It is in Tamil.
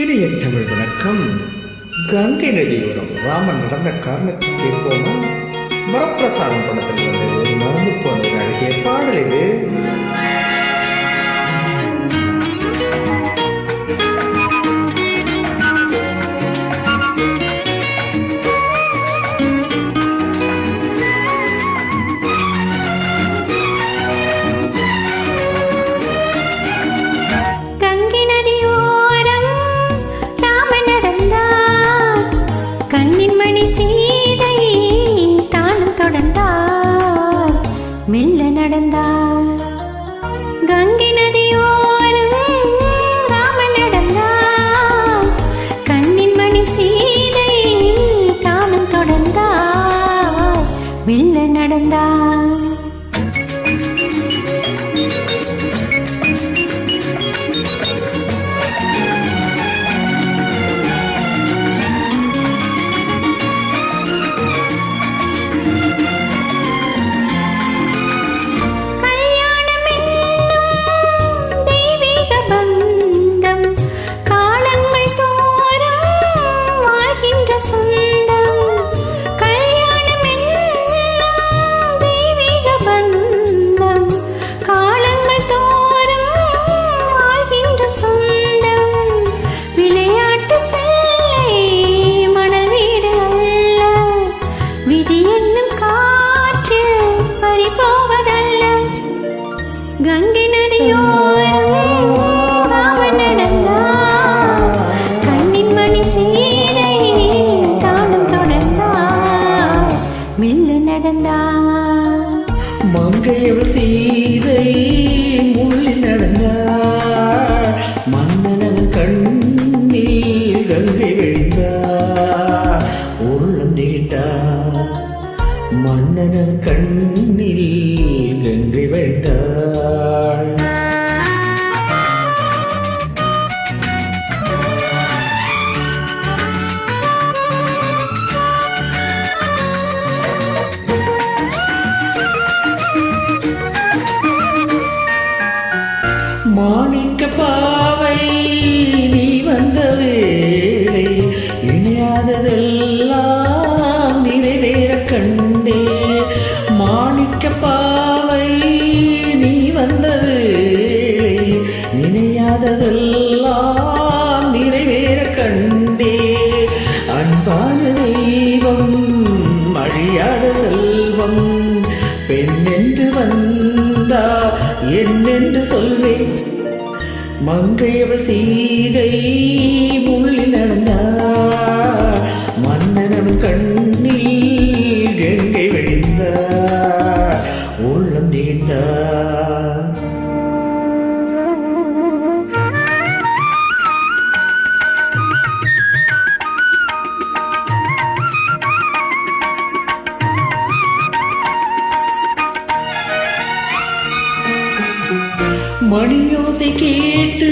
இனிய தமிழ் வணக்கம். கங்கை நதியோரம் ராமன் நடந்த காரணத்தை கேட்போமா வரப்பிரசாதம் படத்தில் வந்து ஒரு மறந்து போன அழகிய பாடல் இது. வில்ல நடந்தா நடந்தார். மங்கையவள் சீதை முள்ளில் நடந்தார். மன்னனவன் கண்ணில் கங்கை விழுந்தார் உள்ளம் நீட்டார். மன்னனன் கண்ணில் கங்கை மாணிக்க பாவை நீ வந்த வேளை இணையாததெல்லாம் நிறைவேற கண்டே. மாணிக்க பாவை நீ வந்த வேளை இணையாததெல்லாம் மங்கையவள் சீதை முள்ளில் நடந்தார் மன்னனவன் கண்ணில் கங்கை விழிந்தார் உள்ளம் நீண்டார் மணியோசை கேட்டு